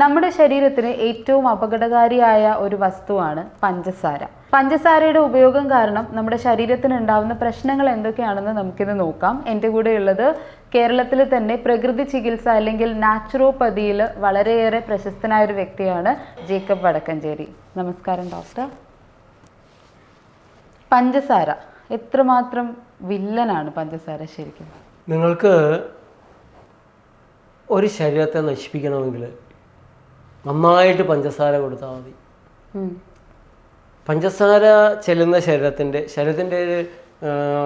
നമ്മുടെ ശരീരത്തിന് ഏറ്റവും അപകടകാരിയായ ഒരു വസ്തുവാണ് പഞ്ചസാര. പഞ്ചസാരയുടെ ഉപയോഗം കാരണം നമ്മുടെ ശരീരത്തിന് ഉണ്ടാവുന്ന പ്രശ്നങ്ങൾ എന്തൊക്കെയാണെന്ന് നമുക്കിന്ന് നോക്കാം. എന്റെ കൂടെ ഉള്ളത് കേരളത്തിൽ തന്നെ പ്രകൃതി ചികിത്സ അല്ലെങ്കിൽ നാച്ചുറോപ്പതിയിൽ വളരെയേറെ പ്രശസ്തനായ ഒരു വ്യക്തിയാണ് ജേക്കബ് വടക്കഞ്ചേരി. നമസ്കാരം ഡോക്ടർ. പഞ്ചസാര. എത്രമാത്രം വില്ലനാണ് പഞ്ചസാര ശരിക്കും? നിങ്ങൾക്ക് ഒരു ശരീരത്തെ നശിപ്പിക്കണമെങ്കിൽ നന്നായിട്ട് പഞ്ചസാര കൊടുത്താൽ മതി. പഞ്ചസാര ചെല്ലുന്ന ശരീരത്തിന്റെ ശരീരത്തിന്റെ ഒരു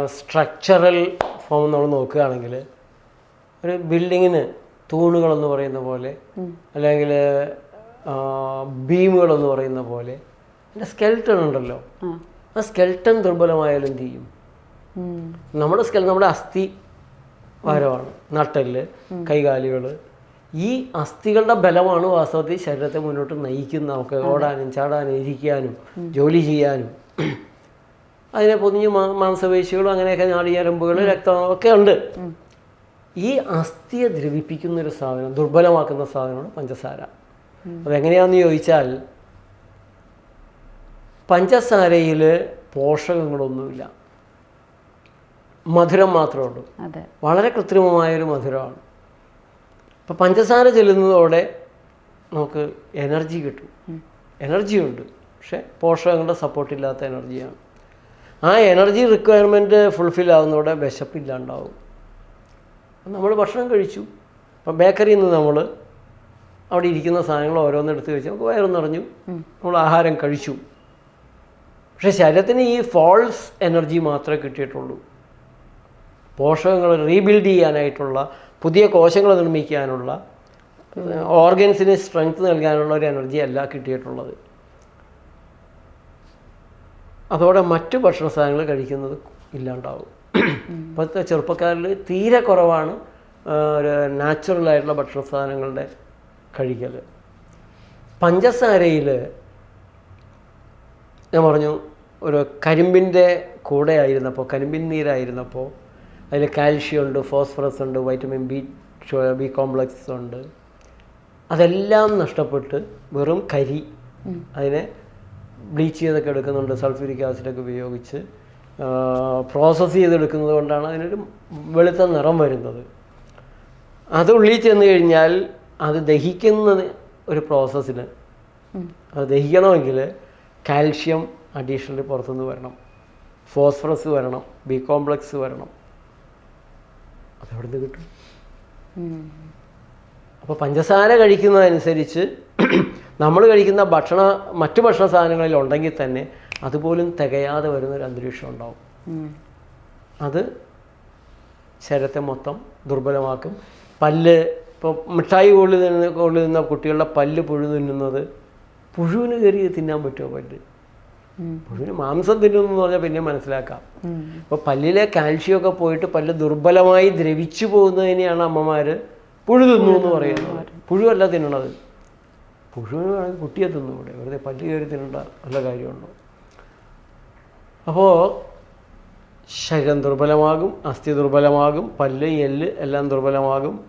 സ്ട്രക്ചറൽ ഫോം നമ്മൾ നോക്കുകയാണെങ്കിൽ ഒരു ബിൽഡിങ്ങിന് തൂണുകളെന്ന് പറയുന്ന പോലെ അല്ലെങ്കിൽ ബീമുകളെന്ന് പറയുന്ന പോലെ എന്റെ സ്കെൽട്ടൺ ഉണ്ടല്ലോ. ആ. സ്കെൽട്ടൺ ദുർബലമായാലും എന്ത് ചെയ്യും? നമ്മുടെ സ്കെൽ നമ്മുടെ അസ്ഥി ഭാരമാണ്. നട്ടൽ കൈകാലുകൾ ഈ അസ്ഥികളുടെ ബലമാണ് വാസ്തവത്തിൽ ശരീരത്തെ മുന്നോട്ട് നയിക്കുന്ന നമുക്ക് ഓടാനും ചാടാനും ഇരിക്കാനും ജോലി ചെയ്യാനും. അതിനെ പൊതിഞ്ഞ് മാംസപേശികളും അങ്ങനെയൊക്കെ നാടിഞരമ്പുകൾ രക്തം ഒക്കെ ഉണ്ട്. ഈ അസ്ഥിയെ ദ്രവിപ്പിക്കുന്ന ഒരു സാധനം ദുർബലമാക്കുന്ന സാധനമാണ് പഞ്ചസാര. അതെങ്ങനെയാണെന്ന് ചോദിച്ചാൽ പഞ്ചസാരയിൽ പോഷകങ്ങളൊന്നുമില്ല. മധുരം മാത്രമേ ഉള്ളൂ. വളരെ കൃത്രിമമായൊരു മധുരമാണ്. അപ്പോൾ പഞ്ചസാര ചെല്ലുന്നതോടെ നമുക്ക് എനർജി കിട്ടും. എനർജി ഉണ്ട്. പക്ഷേ പോഷകങ്ങളുടെ സപ്പോർട്ടില്ലാത്ത എനർജിയാണ്. ആ എനർജി റിക്വയർമെന്റ് ഫുൾഫിൽ ആവുന്നതോടെ വിശപ്പില്ലാണ്ടാവും നമ്മൾ ഭക്ഷണം കഴിച്ചു. അപ്പം ബേക്കറിയിൽ നിന്ന് നമ്മൾ അവിടെ ഇരിക്കുന്ന സാധനങ്ങൾ ഓരോന്നെടുത്ത് കഴിച്ചു നമുക്ക് വയറ് നിറഞ്ഞു. നമ്മൾ ആഹാരം കഴിച്ചു. പക്ഷേ ശരീരത്തിന് ഈ ഫോൾസ് എനർജി മാത്രമേ കിട്ടിയിട്ടുള്ളൂ. പോഷകങ്ങൾ റീബിൽഡ് ചെയ്യാനായിട്ടുള്ള പുതിയ കോശങ്ങൾ നിർമ്മിക്കാനുള്ള ഓർഗൻസിന് സ്ട്രെങ്ത് നൽകാനുള്ള ഒരു എനർജി അല്ല കിട്ടിയിട്ടുള്ളത്. അതോടെ മറ്റു ഭക്ഷണ സാധനങ്ങൾ കഴിക്കുന്നത് ഇല്ലാണ്ടാവും. ഇപ്പോഴത്തെ ചെറുപ്പക്കാരിൽ തീരെ കുറവാണ് ഒരു നാച്ചുറലായിട്ടുള്ള ഭക്ഷണ സാധനങ്ങളുടെ കഴിക്കൽ. പഞ്ചസാരയിൽ ഞാൻ പറഞ്ഞു ഒരു കരിമ്പിന്റെ കൂടെ ആയിരുന്നപ്പോൾ കരിമ്പിൻ നീരായിരുന്നപ്പോൾ അതിൽ കാൽഷ്യം ഉണ്ട് ഫോസ്ഫറസ് ഉണ്ട് വൈറ്റമിൻ ബി ബി കോംപ്ലക്സ് ഉണ്ട്. അതെല്ലാം നഷ്ടപ്പെട്ട് വെറും കരി. അതിനെ ബ്ലീച്ച് ചെയ്തൊക്കെ എടുക്കുന്നുണ്ട് സൾഫ്യൂരിക് ആസിഡൊക്കെ ഉപയോഗിച്ച്. പ്രോസസ്സ് ചെയ്തെടുക്കുന്നത് കൊണ്ടാണ് അതിനൊരു വെളുത്ത നിറം വരുന്നത്. അത് ഉള്ളിൽ ചെന്ന് കഴിഞ്ഞാൽ അത് ദഹിക്കുന്ന ഒരു പ്രോസസ്സിന്. അത് ദഹിക്കണമെങ്കിൽ കാൽഷ്യം അഡീഷണലി പുറത്തുനിന്ന് വരണം. ഫോസ്ഫറസ് വരണം ബി കോംപ്ലക്സ് വരണം. അതെവിടെ നിന്ന് കിട്ടും അപ്പൊ അപ്പോൾ പഞ്ചസാര കഴിക്കുന്നതനുസരിച്ച് നമ്മൾ കഴിക്കുന്ന ഭക്ഷണ മറ്റു ഭക്ഷണ സാധനങ്ങളിൽ ഉണ്ടെങ്കിൽ തന്നെ അതുപോലും തികയാതെ വരുന്ന ഒരു അന്തരീക്ഷം ഉണ്ടാവും. അത് ശരീരത്തെ മൊത്തം ദുർബലമാക്കും. പല്ല് ഇപ്പോൾ മിഠായി കൊള്ളി തിന്ന കൊള്ളി നിന്ന കുട്ടികളുടെ പല്ല് പുഴു തിന്നുന്നത് പുഴുവിന് കയറി തിന്നാൻ പറ്റുമോ പല്ല്? ഉം. പുഴുവിന് മാംസം തിന്നുന്നു എന്ന് പറഞ്ഞാൽ പിന്നെ മനസ്സിലാക്കാം. അപ്പൊ അപ്പോൾ പല്ലിലെ കാൽഷ്യമൊക്കെ പോയിട്ട് പല്ല് ദുർബലമായി ദ്രവിച്ചു പോകുന്നതിനെയാണ് അമ്മമാർ പുഴു തിന്നു എന്ന് പറയുന്നത്. പുഴുവല്ല തിന്നണത്. പുഴുവിന് വേണമെങ്കിൽ കുട്ടിയെ തിന്നു ഇവിടെ. വെറുതെ പല്ല് കയറി തിന്നേണ്ട നല്ല കാര്യമുണ്ടോ? അപ്പോൾ ശരീരം ദുർബലമാകും അസ്ഥി ദുർബലമാകും പല്ല് എല്ല് എല്ലാം ദുർബലമാകും.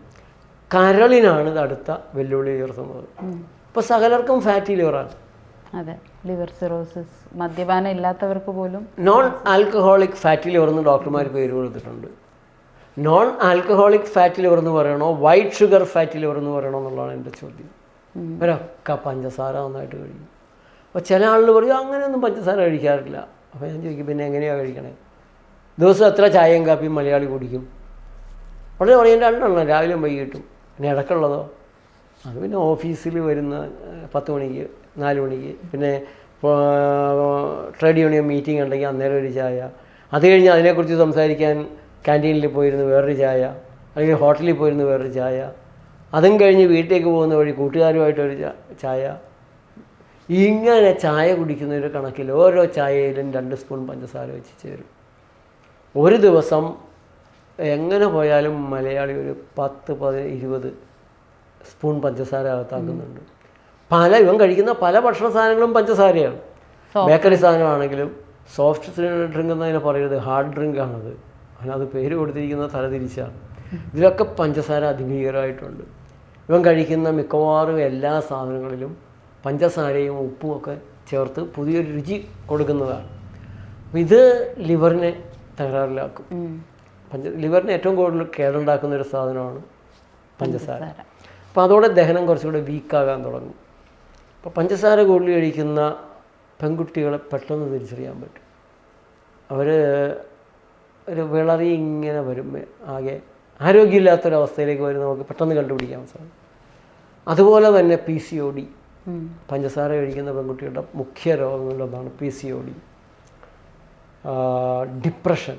കരളിനാണ് ഇത് അടുത്ത വെല്ലുവിളി ഉയർത്തുന്നത്. ഇപ്പോൾ സകലർക്കും ഫാറ്റി ലിവറാണ് അതെ. ലിവർ സിറോസിസ് മദ്യപാനം ഇല്ലാത്തവർക്ക് പോലും. നോൺ ആൽക്കഹോളിക് ഫാറ്റി ലിവർ എന്ന് ഡോക്ടർമാർ പേര് കൊടുത്തിട്ടുണ്ട്. നോൺ ആൽക്കഹോളിക് ഫാറ്റി ലിവർ എന്ന് പറയണോ വൈറ്റ് ഷുഗർ ഫാറ്റി ലിവർ എന്ന് പറയണോ എന്നുള്ളതാണ് എന്റെ ചോദ്യം. ഇവരൊക്കെ പഞ്ചസാര നന്നായിട്ട് കഴിക്കും. അപ്പോൾ ചില ആളുകൾ പറയും അങ്ങനെയൊന്നും പഞ്ചസാര കഴിക്കാറില്ല. അപ്പോൾ ഞാൻ ചോദിക്കും പിന്നെ എങ്ങനെയാണ് കഴിക്കണേ? ദിവസം എത്ര ചായയും കാപ്പിയും മലയാളി കുടിക്കും? വളരെ പറയും രണ്ടെണ്ണം രാവിലെയും വൈകിട്ടും. പിന്നെ ഇടയ്ക്കുള്ളതോ? അത് പിന്നെ ഓഫീസിൽ വരുന്ന പത്ത് മണിക്ക് നാല് മണിക്ക്. പിന്നെ ട്രേഡ് യൂണിയൻ മീറ്റിംഗ് ഉണ്ടെങ്കിൽ അന്നേരം ഒരു ചായ. അത് കഴിഞ്ഞ് അതിനെക്കുറിച്ച് സംസാരിക്കാൻ ക്യാന്റീനിൽ പോയിരുന്ന് വേറൊരു ചായ. അല്ലെങ്കിൽ ഹോട്ടലിൽ പോയിരുന്ന് വേറൊരു ചായ. അതും കഴിഞ്ഞ് വീട്ടിലേക്ക് പോകുന്ന വഴി കൂട്ടുകാരുമായിട്ടൊരു ചായ. ഇങ്ങനെ ചായ കുടിക്കുന്ന ഒരു കണക്കിൽ ഓരോ ചായയിലും രണ്ട് സ്പൂൺ പഞ്ചസാര വെച്ച് ചേരും. ഒരു ദിവസം എങ്ങനെ പോയാലും മലയാളി ഒരു പത്ത് പതി ഇരുപത് സ്പൂൺ പഞ്ചസാര അകത്താക്കുന്നുണ്ട്. പല ഇവൻ കഴിക്കുന്ന പല ഭക്ഷണ സാധനങ്ങളും പഞ്ചസാരയാണ്. ബേക്കറി സാധനമാണെങ്കിലും സോഫ്റ്റ് ഡ്രിങ്ക് എന്നതിനെ പറയരുത് ഹാർഡ് ഡ്രിങ്ക് ആണത് അതിനത് പേര് കൊടുത്തിരിക്കുന്ന തലതിരിച്ചാണ് ഇതിലൊക്കെ പഞ്ചസാര അതിഭീകരമായിട്ടുണ്ട് ഇവൻ കഴിക്കുന്ന മിക്കവാറും എല്ലാ സാധനങ്ങളിലും പഞ്ചസാരയും ഉപ്പും ഒക്കെ ചേർത്ത് പുതിയൊരു രുചി കൊടുക്കുന്നതാണ്. ഇത് ലിവറിനെ തകരാറിലാക്കും. പഞ്ച ലിവറിന് ഏറ്റവും കൂടുതൽ കേടുണ്ടാക്കുന്ന ഒരു സാധനമാണ് പഞ്ചസാര. അപ്പോൾ അതോടെ ദഹനം കുറച്ചുകൂടെ വീക്കാകാൻ തുടങ്ങും. അപ്പോൾ പഞ്ചസാര കൂടുതൽ കഴിക്കുന്ന പെൺകുട്ടികളെ പെട്ടെന്ന് തിരിച്ചറിയാൻ പറ്റും. അവർ ഒരു വിളറി ഇങ്ങനെ വരുമ്പോൾ ആകെ ആരോഗ്യമില്ലാത്തൊരവസ്ഥയിലേക്ക് വരും. നമുക്ക് പെട്ടെന്ന് കണ്ടുപിടിക്കാൻ സാധിക്കും. അതുപോലെ തന്നെ പി സി ഒ ഡി പഞ്ചസാര കഴിക്കുന്ന പെൺകുട്ടികളുടെ മുഖ്യ രോഗങ്ങളിലൊന്നാണ് P C O D depression.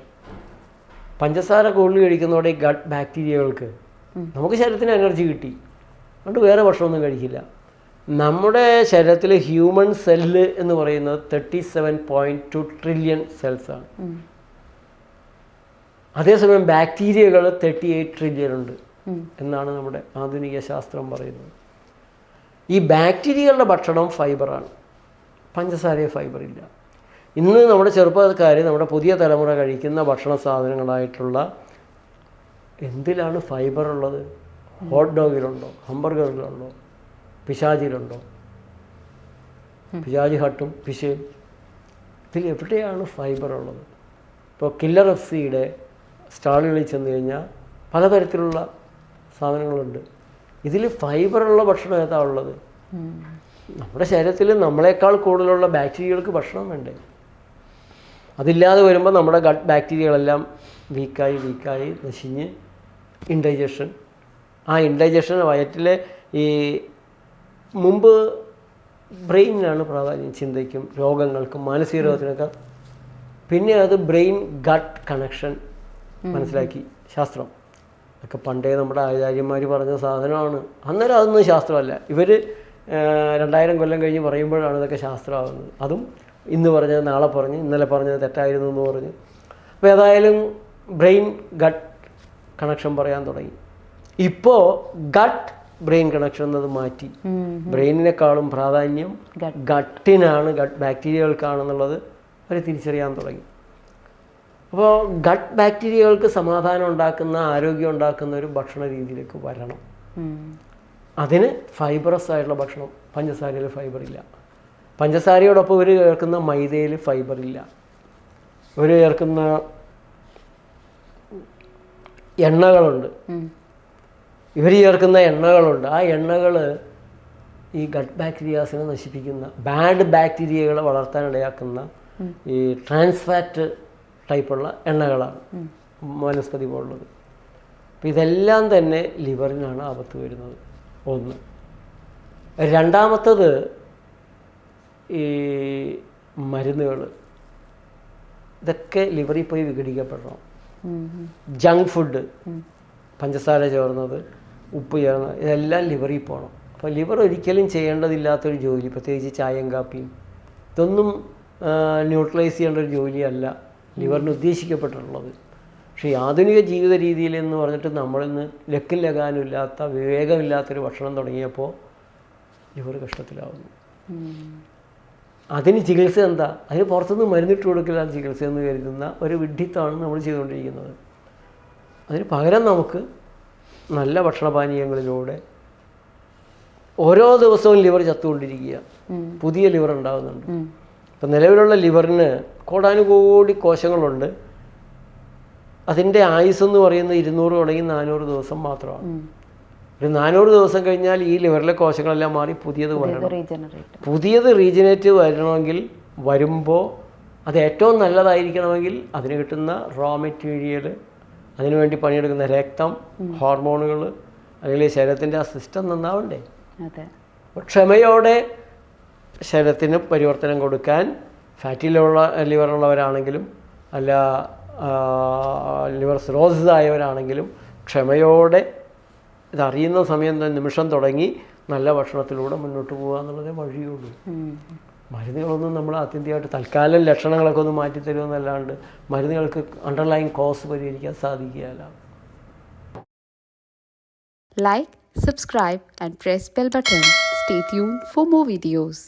പഞ്ചസാര കൂടുതൽ കഴിക്കുന്നതോടെ ഈ ഗട്ട് ബാക്ടീരിയകൾക്ക് നമുക്ക് ശരീരത്തിന് എനർജി കിട്ടി. അതുകൊണ്ട് വേറെ ഭക്ഷണമൊന്നും കഴിക്കില്ല. നമ്മുടെ ശരീരത്തിൽ ഹ്യൂമൻ സെല്ല് എന്ന് പറയുന്നത് thirty seven point two trillion സെൽസാണ്. അതേസമയം ബാക്ടീരിയകൾ തേർട്ടി എയ്റ്റ് ട്രില്യൺ ഉണ്ട് എന്നാണ് നമ്മുടെ ആധുനിക ശാസ്ത്രം പറയുന്നത്. ഈ ബാക്ടീരിയകളുടെ ഭക്ഷണം ഫൈബറാണ് പഞ്ചസാരയെ ഫൈബർ ഇല്ല. ഇന്ന് നമ്മുടെ ചെറുപ്പക്കാർ നമ്മുടെ പുതിയ തലമുറ കഴിക്കുന്ന ഭക്ഷണ സാധനങ്ങളായിട്ടുള്ള എന്തിലാണ് ഫൈബർ ഉള്ളത്? ഹോട്ട് ഡോഗിലുണ്ടോ ഹംബർഗറിലുണ്ടോ പിശാചിലുണ്ടോ പിശാചി ഹട്ടും പിശയും ഇതിൽ എവിടെയാണ് ഫൈബർ ഉള്ളത്? ഇപ്പോൾ കില്ലർ എഫ് സിയുടെ സ്റ്റാളുകളിൽ ചെന്ന് കഴിഞ്ഞാൽ പലതരത്തിലുള്ള സാധനങ്ങളുണ്ട്. ഇതിൽ ഫൈബറുള്ള ഭക്ഷണം ഏതാ ഉള്ളത്? നമ്മുടെ ശരീരത്തിൽ നമ്മളെക്കാൾ കൂടുതലുള്ള ബാക്ടീരിയകൾക്ക് ഭക്ഷണം വേണ്ടേ? അതില്ലാതെ വരുമ്പോൾ നമ്മുടെ ഗട്ട് ബാക്ടീരിയകളെല്ലാം വീക്കായി വീക്കായി നശിഞ്ഞ് ഇൻഡൈജഷൻ ആ ഇൻഡൈജഷൻ വയറ്റിലെ ഈ മുമ്പ് ബ്രെയിനിനാണ് പ്രാധാന്യം ചിന്തയ്ക്കും രോഗങ്ങൾക്കും മാനസിക രോഗത്തിനൊക്കെ പിന്നെ അത് ബ്രെയിൻ ഗട്ട് കണക്ഷൻ മനസ്സിലാക്കി. ശാസ്ത്രം. ഒക്കെ പണ്ടേ നമ്മുടെ ആചാര്യന്മാർ പറഞ്ഞ സാധനമാണ്. അന്നേരം അതൊന്നും ശാസ്ത്രമല്ല. ഇവർ രണ്ടായിരം കൊല്ലം കഴിഞ്ഞ് പറയുമ്പോഴാണ് ഇതൊക്കെ ശാസ്ത്രമാകുന്നത്. അതും ഇന്ന് പറഞ്ഞത് നാളെ പറഞ്ഞ് ഇന്നലെ പറഞ്ഞത് തെറ്റായിരുന്നു എന്ന് പറഞ്ഞ്. അപ്പോൾ ഏതായാലും ബ്രെയിൻ ഗട്ട് കണക്ഷൻ പറയാൻ തുടങ്ങി. ഇപ്പോൾ ഗട്ട് ബ്രെയിൻ കണക്ഷൻ എന്നത് മാറ്റി. ബ്രെയിനിനെക്കാളും പ്രാധാന്യം ഗട്ടിനാണ് ഗട്ട് ബാക്ടീരിയകൾക്കാണെന്നുള്ളത് അവർ തിരിച്ചറിയാൻ തുടങ്ങി. അപ്പോൾ ഗട്ട് ബാക്ടീരിയകൾക്ക് സമാധാനം ഉണ്ടാക്കുന്ന ആരോഗ്യം ഉണ്ടാക്കുന്ന ഒരു ഭക്ഷണ രീതിയിലേക്ക് വരണം. അതിന് ഫൈബറസ് ആയിട്ടുള്ള ഭക്ഷണം പഞ്ചസാരയിൽ ഫൈബർ ഇല്ല. പഞ്ചസാരയോടൊപ്പം ഇവർ ചേർക്കുന്ന മൈദയിൽ ഫൈബർ ഇല്ല. ഒരു ചേർക്കുന്ന എണ്ണകളുണ്ട്. ഇവർ ചേർക്കുന്ന എണ്ണകളുണ്ട്. ആ എണ്ണകൾ ഈ ഗട്ട് ബാക്ടീരിയാസിനെ നശിപ്പിക്കുന്ന ബാഡ് ബാക്ടീരിയകളെ വളർത്താനിടയാക്കുന്ന ഈ ട്രാൻസ്ഫാറ്റ് ടൈപ്പുള്ള എണ്ണകളാണ് വനസ്പതി പോലുള്ളത്. അപ്പം ഇതെല്ലാം തന്നെ ലിവറിനാണ് ആപത്ത് വരുന്നത്. ഒന്ന്. രണ്ടാമത്തത് ഈ മരുന്നുകൾ ഇതൊക്കെ ലിവറിൽ പോയി വിഘടിക്കപ്പെടണം. Junk food. പഞ്ചസാര ചേർന്നത്. ഉപ്പ് ചേർന്ന് ഇതെല്ലാം ലിവറിൽ പോകണം. അപ്പോൾ ലിവർ ഒരിക്കലും ചെയ്യേണ്ടതില്ലാത്തൊരു ജോലി പ്രത്യേകിച്ച് ചായയും കാപ്പിയും ഇതൊന്നും ന്യൂട്രലൈസ് ചെയ്യേണ്ട ഒരു ജോലിയല്ല. ലിവറിന് ഉദ്ദേശിക്കപ്പെട്ടിട്ടുള്ളത്. പക്ഷേ ആധുനിക ജീവിത രീതിയിൽ എന്ന് പറഞ്ഞിട്ട് നമ്മളിന്ന് ലക്കും ലകാനുമില്ലാത്ത വിവേകമില്ലാത്തൊരു ഭക്ഷണം തുടങ്ങിയപ്പോൾ ലിവർ കഷ്ടത്തിലാവുന്നു. അതിന് ചികിത്സ എന്താ? അതിന് പുറത്തുനിന്ന് മരുന്നിട്ട് കൊടുക്കില്ല ചികിത്സ എന്ന് കരുതുന്ന ഒരു വിഡ്ഢിത്താണ് നമ്മൾ ചെയ്തുകൊണ്ടിരിക്കുന്നത്. അതിന് പകരം നമുക്ക് നല്ല ഭക്ഷണപാനീയങ്ങളിലൂടെ ഓരോ ദിവസവും ലിവർ ചത്തുകൊണ്ടിരിക്കുക. പുതിയ ലിവർ ഉണ്ടാകുന്നുണ്ട്. ഇപ്പം നിലവിലുള്ള ലിവറിന് കോടാനുകോടി കോശങ്ങളുണ്ട്. അതിന്റെ ആയുസ് എന്ന് പറയുന്നത് ഇരുന്നൂറ് തുടങ്ങി നാനൂറ് ദിവസം മാത്രമാണ്. ഒരു നാനൂറ് ദിവസം കഴിഞ്ഞാൽ ഈ ലിവറിലെ കോശങ്ങളെല്ലാം മാറി പുതിയത് വരണം. പുതിയത് റീജനറേറ്റ് വരണമെങ്കിൽ വരുമ്പോൾ അത് ഏറ്റവും നല്ലതായിരിക്കണമെങ്കിൽ അതിന് കിട്ടുന്ന റോ മെറ്റീരിയൽ അതിനുവേണ്ടി പണിയെടുക്കുന്ന രക്തം ഹോർമോണുകൾ അല്ലെങ്കിൽ ശരീരത്തിന്റെ ആ സിസ്റ്റം നന്നാവണ്ടേ? ക്ഷമയോടെ ശരീരത്തിന് പരിവർത്തനം കൊടുക്കാൻ ഫാറ്റി ലിവറുള്ളവരാണെങ്കിലും അല്ല ലിവർ സിറോസിസ് ആയവരാണെങ്കിലും ക്ഷമയോടെ ഇതറിയുന്ന സമയം നിമിഷം തുടങ്ങി നല്ല ഭക്ഷണത്തിലൂടെ മുന്നോട്ട് പോകുക എന്നുള്ളതേ വഴിയുള്ളൂ. മരുന്നുകളൊന്നും നമ്മൾ ആത്യന്തികമായിട്ട് തൽക്കാലം ലക്ഷണങ്ങളൊക്കെ ഒന്ന് മാറ്റിത്തരുമെന്നല്ലാണ്ട് മരുന്നുകൾക്ക് അണ്ടർലൈൻ കോസ് പരിഹരിക്കാൻ സാധിക്കുകയല്ല like subscribe and press bell button stay tune for more videos.